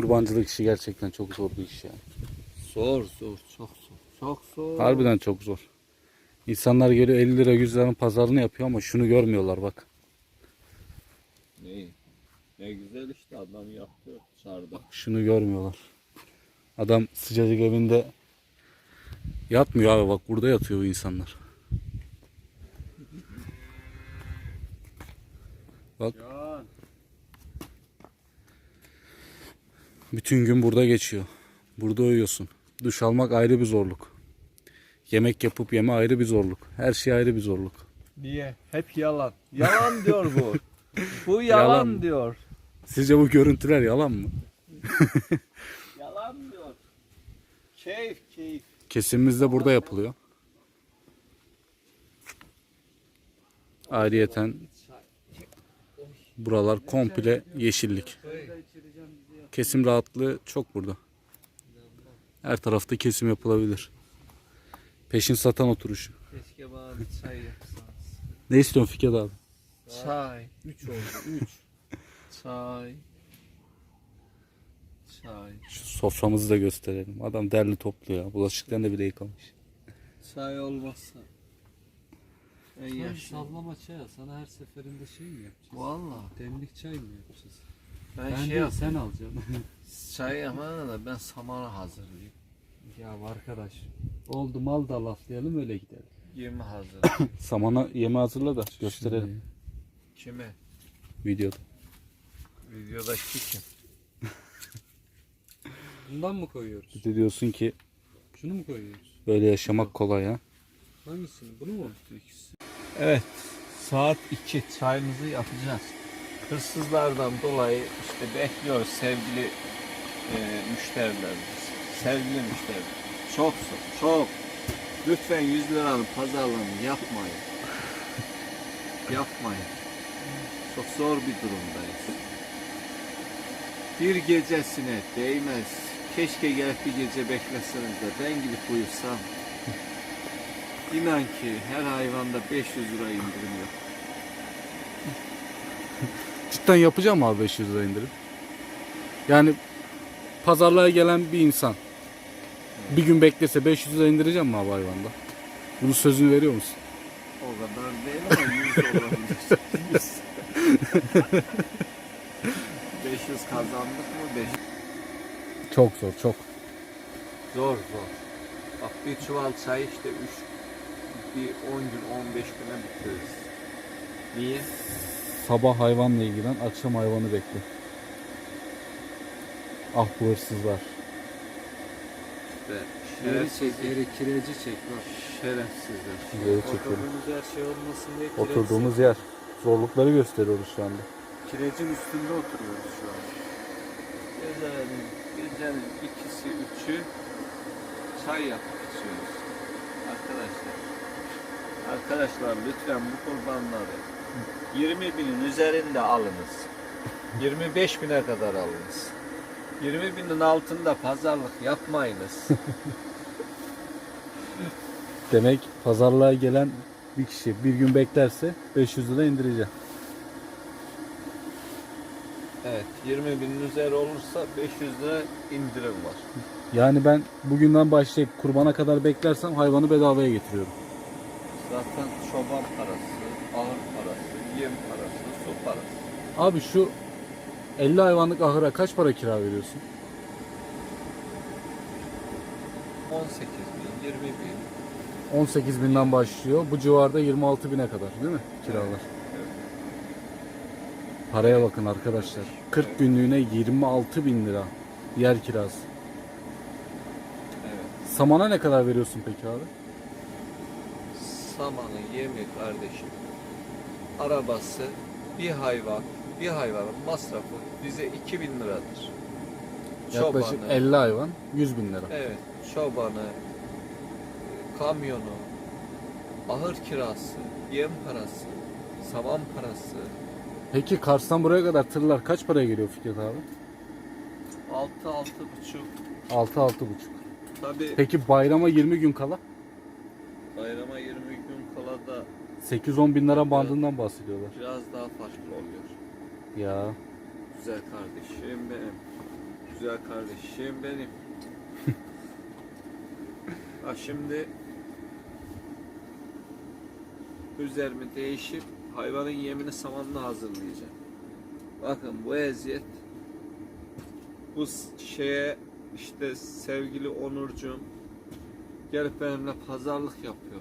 kurbancılık işi gerçekten çok zor bir iş ya. Zor zor çok zor. Çok zor. Harbiden çok zor. İnsanlar geliyor 50 lira 100 liranın pazarını yapıyor ama şunu görmüyorlar bak. Ne? Ne güzel işte adam yaptı dışarıda. Şunu görmüyorlar. Adam sıcacık evinde yatmıyor abi bak burada yatıyor bu insanlar. Bak Can. Bütün gün burada geçiyor. Burada uyuyorsun. Duş almak ayrı bir zorluk. Yemek yapıp yeme ayrı bir zorluk. Her şey ayrı bir zorluk. Niye? Hep yalan. Yalan diyor bu. Bu yalan, Yalan. diyor. Sizce bu görüntüler yalan mı? Yalan diyor. Keyif keyif. Kesimimiz de burada yapılıyor. Ayrıyeten buralar komple yeşillik. Kesim rahatlığı çok burada. Her tarafta kesim yapılabilir. Peşin satan oturuşu. Keşke bana bir çay yapsanız. Ne istiyorsun Fikret abi? Çay. Üç oldu. Üç. Çay. Çay. Şu soframızı da gösterelim. Adam derli toplu ya. Bulaşıklarını da bile yıkamış. Çay olmazsa. Sen yaşayayım. sallama çaya sana her seferinde şey mi yapacağız? Valla. Demlik çay mı yapacağız? Ben, Ben, şey değil sen alacaksın. Çay yapana da ben samanı hazırlayayım. ya arkadaş oldu mal da laflayalım öyle gidelim. Yemi hazırlayayım. Samana yeme hazırla da gösterelim Kime? videoda. Videodaki kim? Bundan mı koyuyoruz? Bir de diyorsun ki Şunu mu koyuyoruz? böyle yaşamak kolay ha. Hangisini? Bunu mu? Evet. Saat 2 çayımızı yapacağız. Hırsızlardan dolayı işte bekliyoruz sevgili e, müşterilerimiz. Sevgili müşteriler. Çok zor, çok. Lütfen 100 liranın pazarlığını yapmayın. yapmayın. Çok zor bir durumdayız. Bir gecesine değmez. Keşke gelip bir gece bekleseniz de ben gidip uyusam. İnan ki her hayvanda 500 lira indirim yok. Cidden yapacağım abi 500 lira indirim. Yani pazarlığa gelen bir insan bir gün beklese 500 lira indireceğim mi abi hayvanda? Bunun sözünü veriyor musun? O kadar değil ama 100 olabilir. 500 kazandık mı? 500. Çok zor çok. Zor zor. Bak bir çuval çay işte 3 bir 10 gün 15 güne bitiririz. Niye? Sabah hayvanla ilgilen, akşam hayvanı bekle. Ah bu hırsızlar. İşte çek, kireci çek bak. şerefsizler. Geri çekiyorum. Oturduğumuz yer şey olmasın diye kireç Oturduğumuz yer. Zorlukları gösteriyoruz şu anda. Kirecin üstünde oturuyoruz şu an. Gecenin, gecenin ikisi üçü çay yapıp içiyoruz. Arkadaşlar. Arkadaşlar lütfen bu kurbanları 20 binin üzerinde alınız. 25 bine kadar alınız. 20 binin altında pazarlık yapmayınız. Demek pazarlığa gelen bir kişi bir gün beklerse 500 lira indireceğim. evet 20 binin üzeri olursa 500 lira indirim var. Yani ben bugünden başlayıp kurbana kadar beklersem hayvanı bedavaya getiriyorum. Zaten çoban yem su parası. Abi şu 50 hayvanlık ahıra kaç para kira veriyorsun? 18 bin, 20 bin. 18 binden başlıyor. Bu civarda 26 bine kadar değil mi kiralar? evet. Paraya bakın arkadaşlar. 40 günlüğüne 26 bin lira yer kirası. Evet. Samana ne kadar veriyorsun peki abi? Samanı, yemi kardeşim. Arabası, bir hayvan, bir hayvanın masrafı bize 2000 liradır. Yaklaşık Çobanı, 50 hayvan 100 bin lira. Evet, çobanı, kamyonu, ahır kirası, yem parası, saman parası, Peki Kars'tan buraya kadar tırlar kaç paraya geliyor Fikret abi? 6 altı buçuk. 6 6,5. Tabi Peki bayrama 20 gün kala bayrama 20 gün kala da 8-10 bin lira bandından bahsediyorlar. biraz daha farklı oluyor. Ya Güzel kardeşim benim. Güzel kardeşim benim. ha şimdi üzerimi değişip hayvanın yemini samanla hazırlayacağım. Bakın bu eziyet bu şeye işte sevgili Onurcuğum gelip benimle pazarlık yapıyor.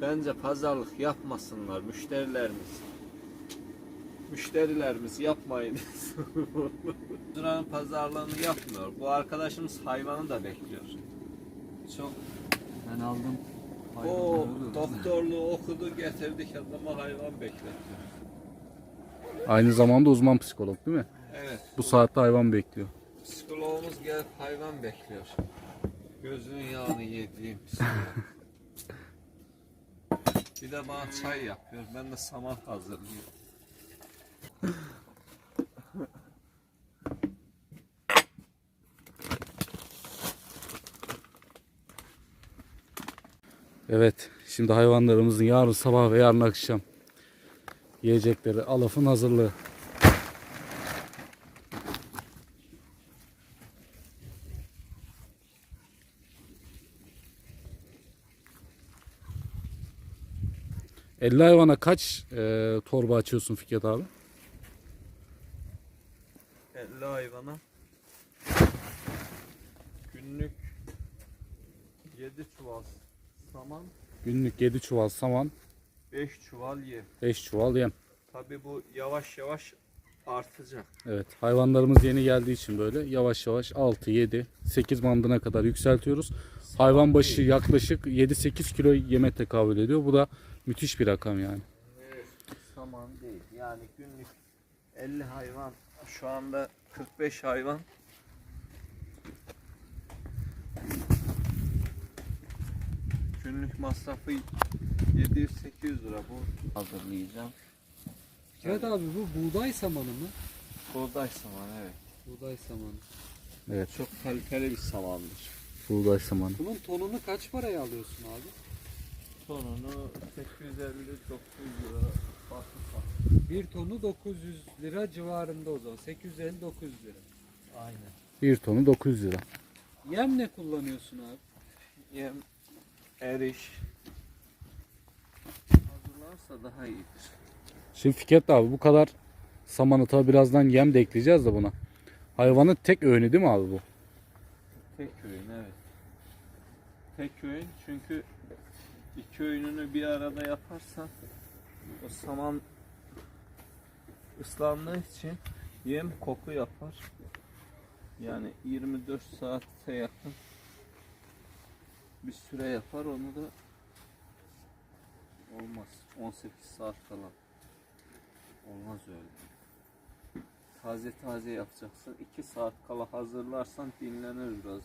Bence pazarlık yapmasınlar müşterilerimiz. Müşterilerimiz yapmayın. Duranın pazarlığını yapmıyor. Bu arkadaşımız hayvanı da bekliyor. Çok Ben aldım. o doktorluğu okudu getirdik adama hayvan bekletiyor. Aynı zamanda uzman psikolog değil mi? Evet. Bu saatte hayvan bekliyor. Psikologumuz gelip hayvan bekliyor. Gözünün yağını yediğim psikolog. Bir de bana çay yapıyor. Ben de saman hazırlıyorum. Evet. Şimdi hayvanlarımızın yarın sabah ve yarın akşam yiyecekleri, alafın hazırlığı. Elli hayvana kaç e, torba açıyorsun Fikret abi? 50 hayvana günlük 7 çuval saman, Günlük 7 çuval saman, 5 çuval yem. 5 çuval yem. Tabi bu yavaş yavaş artacak. Evet hayvanlarımız yeni geldiği için böyle yavaş yavaş 6, 7, 8 bandına kadar yükseltiyoruz. Hayvan başı yaklaşık 7-8 kilo yeme tekabül ediyor. Bu da müthiş bir rakam yani. Evet, saman değil. Yani günlük 50 hayvan. Şu anda 45 hayvan. Günlük masrafı 700-800 lira bu. Hazırlayacağım. Evet abi bu buğday samanı mı? Buğday saman evet. Buğday samanı. Evet Çok kaliteli bir samandır. buğday samanı. Bunun tonunu kaç paraya alıyorsun abi? Sonunu 850-900 lira. Bir tonu 900 lira civarında o zaman. 850-900 lira. Aynen. 1 tonu 900 lira. Yem ne kullanıyorsun abi? Yem, eriş. Hazırlarsa daha iyidir. Şimdi Fikret abi bu kadar samanı tabi birazdan yem de ekleyeceğiz de buna. Hayvanın tek öğünü değil mi abi bu? Tek öğün evet. Tek öğün çünkü iki öğününü bir arada yaparsan o saman ıslandığı için yem koku yapar. Yani 24 saate yakın bir süre yapar onu da olmaz. 18 saat falan. Olmaz öyle. Taze taze yapacaksın. 2 saat kala hazırlarsan dinlenir biraz.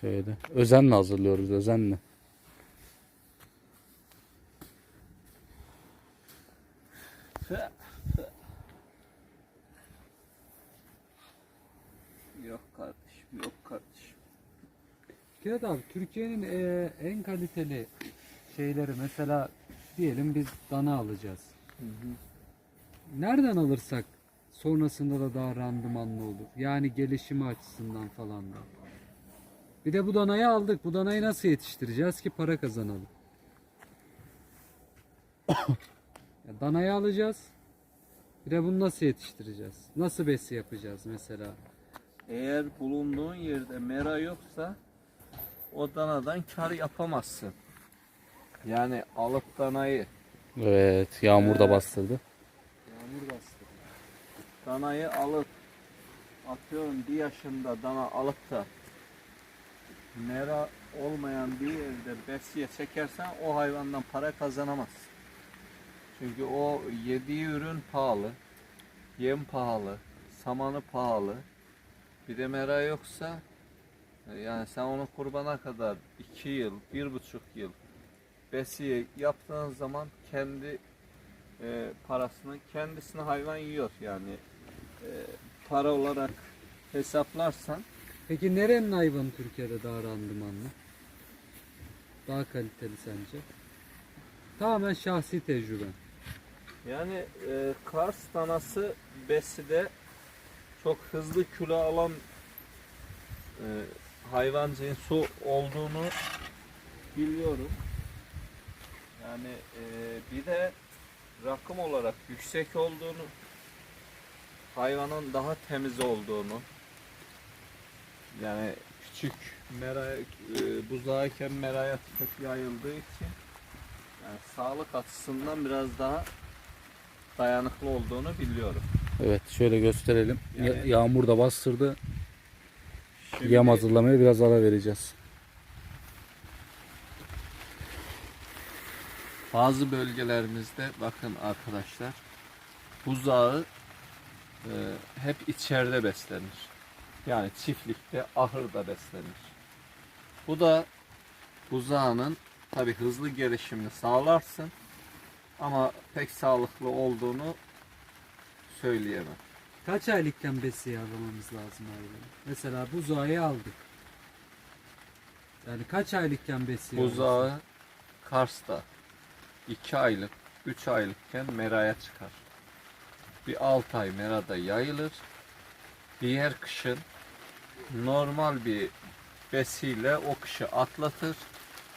Şeyde. Özenle hazırlıyoruz özenle. Yok kardeşim, yok kardeşim. Fikret abi Türkiye'nin e, en kaliteli şeyleri mesela diyelim biz dana alacağız. Nereden alırsak sonrasında da daha randımanlı olur. Yani gelişimi açısından falan da. Bir de bu danayı aldık. Bu danayı nasıl yetiştireceğiz ki para kazanalım? Danayı alacağız. Bir de bunu nasıl yetiştireceğiz? Nasıl besi yapacağız mesela? Eğer bulunduğun yerde mera yoksa o danadan kar yapamazsın. Yani alıp danayı Evet yağmur da Ee, bastırdı. Yağmur bastı. danayı alıp atıyorum bir yaşında dana alıp da mera olmayan bir yerde besiye çekersen o hayvandan para kazanamazsın. Çünkü o yediği ürün pahalı, yem pahalı, samanı pahalı. Bir de mera yoksa yani sen onu kurbana kadar iki yıl, bir buçuk yıl besiye yaptığın zaman kendi e, parasını kendisine hayvan yiyor yani e, para olarak hesaplarsan Peki nerenin hayvanı Türkiye'de daha randımanlı? Daha kaliteli sence? Tamamen şahsi tecrüben. Yani e, Kars danası beside çok hızlı kilo alan e, hayvan cinsi olduğunu biliyorum. Yani e, bir de rakım olarak yüksek olduğunu, hayvanın daha temiz olduğunu, yani küçük mera, e, buzağıyken meraya tık yayıldığı için yani sağlık açısından biraz daha dayanıklı olduğunu biliyorum. Evet şöyle gösterelim. Ya- Yani- yağmur da bastırdı. Şimdi Yem hazırlamaya biraz ara vereceğiz. bazı bölgelerimizde bakın arkadaşlar buzağı e, hep içeride beslenir. Yani çiftlikte, ahırda beslenir. Bu da buzağının tabi hızlı gelişimini sağlarsın ama pek sağlıklı olduğunu söyleyemem. Kaç aylıkken besiye almamız lazım hayvanı? Mesela buzağı aldık. Yani kaç aylıkken besiye Buzağı Kars'ta 2 aylık, 3 aylıkken meraya çıkar. Bir 6 ay merada yayılır. Diğer kışın normal bir besiyle o kışı atlatır.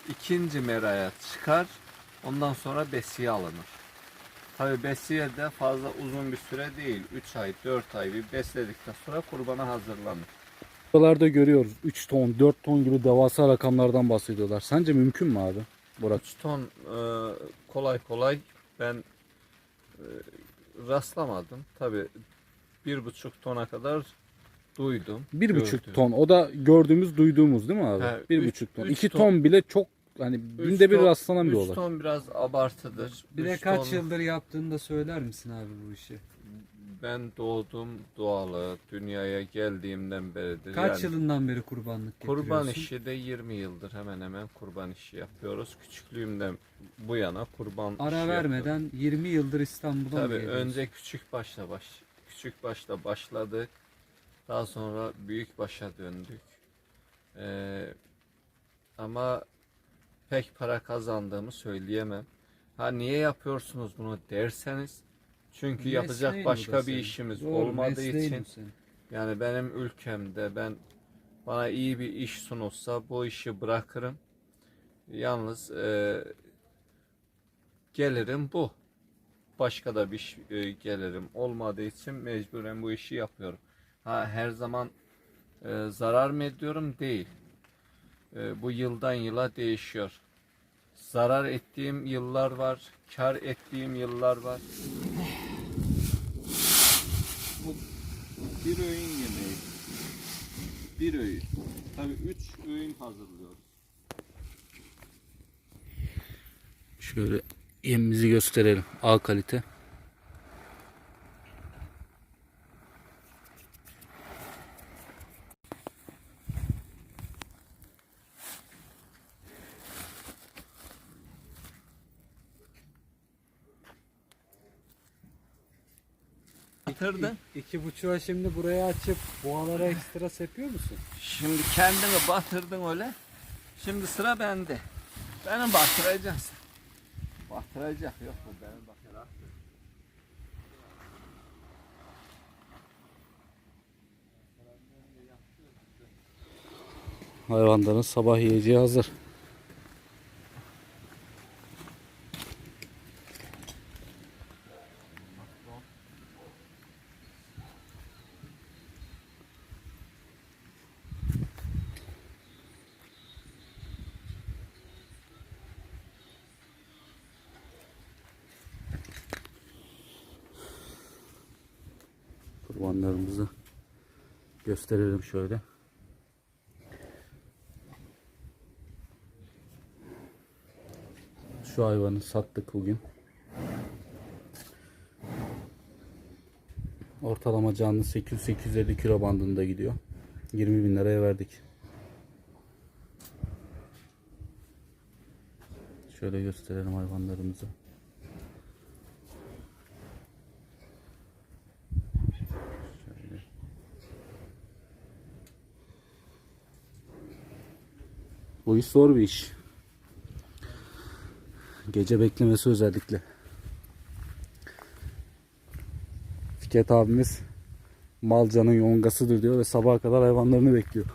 İkinci meraya çıkar. Ondan sonra besiye alınır. Tabi besiye de fazla uzun bir süre değil. 3 ay, 4 ay bir besledikten sonra kurbana hazırlanır. Buralarda görüyoruz 3 ton, 4 ton gibi devasa rakamlardan bahsediyorlar. Sence mümkün mü abi? Burak. 3 ton e, kolay kolay ben e, rastlamadım. Tabi bir buçuk tona kadar duydum. Bir buçuk gördüm. ton. O da gördüğümüz, duyduğumuz değil mi abi? He, bir üç- buçuk ton. üç 2 ton. ton bile çok hani binde bir rastlanan bir olay. ton biraz abartıdır. Bir de Üç kaç ton- yıldır yaptığını da söyler misin abi bu işi? Ben doğdum doğalı. Dünyaya geldiğimden beridir. Kaç Yani yılından beri kurbanlık Kurban getiriyorsun? işi de 20 yıldır hemen hemen kurban işi yapıyoruz. Küçüklüğümden bu yana kurban işi Ara yapıyorum. vermeden 20 yıldır İstanbul'da mı Tabii geliyorsun? önce küçük başla baş küçük başla başladık. Daha sonra büyük başa döndük. Ee, ama pek para kazandığımı söyleyemem. Ha niye yapıyorsunuz bunu derseniz çünkü yapacak Mesleğin da başka bir senin. işimiz Doğru, olmadığı için senin. yani benim ülkemde ben bana iyi bir iş sunulsa bu işi bırakırım. Yalnız e, gelirim bu. Başka da bir e, gelirim olmadığı için mecburen bu işi yapıyorum. Ha her zaman e, zarar mı ediyorum? Değil. E, bu yıldan yıla değişiyor. Zarar ettiğim yıllar var, kar ettiğim yıllar var. Bu bir öğün yemeği. Bir öğün. Tabii üç öğün hazırlıyoruz. Şöyle yemimizi gösterelim. A kalite. Batırdın. İki buçuğa şimdi buraya açıp boğalara ekstra sepiyor musun? Şimdi kendini batırdın öyle. Şimdi sıra bende. Beni batıracaksın. Batıracak yok bu beni batıracak. Hayvanların sabah yiyeceği hazır. Kurbanlarımızı gösterelim şöyle. Şu hayvanı sattık bugün. Ortalama canlı 800-850 kilo bandında gidiyor. 20 bin liraya verdik. Şöyle gösterelim hayvanlarımızı. Bu iş zor bir iş. Gece beklemesi özellikle. Fikret abimiz Malcanın yongasıdır diyor ve sabaha kadar hayvanlarını bekliyor.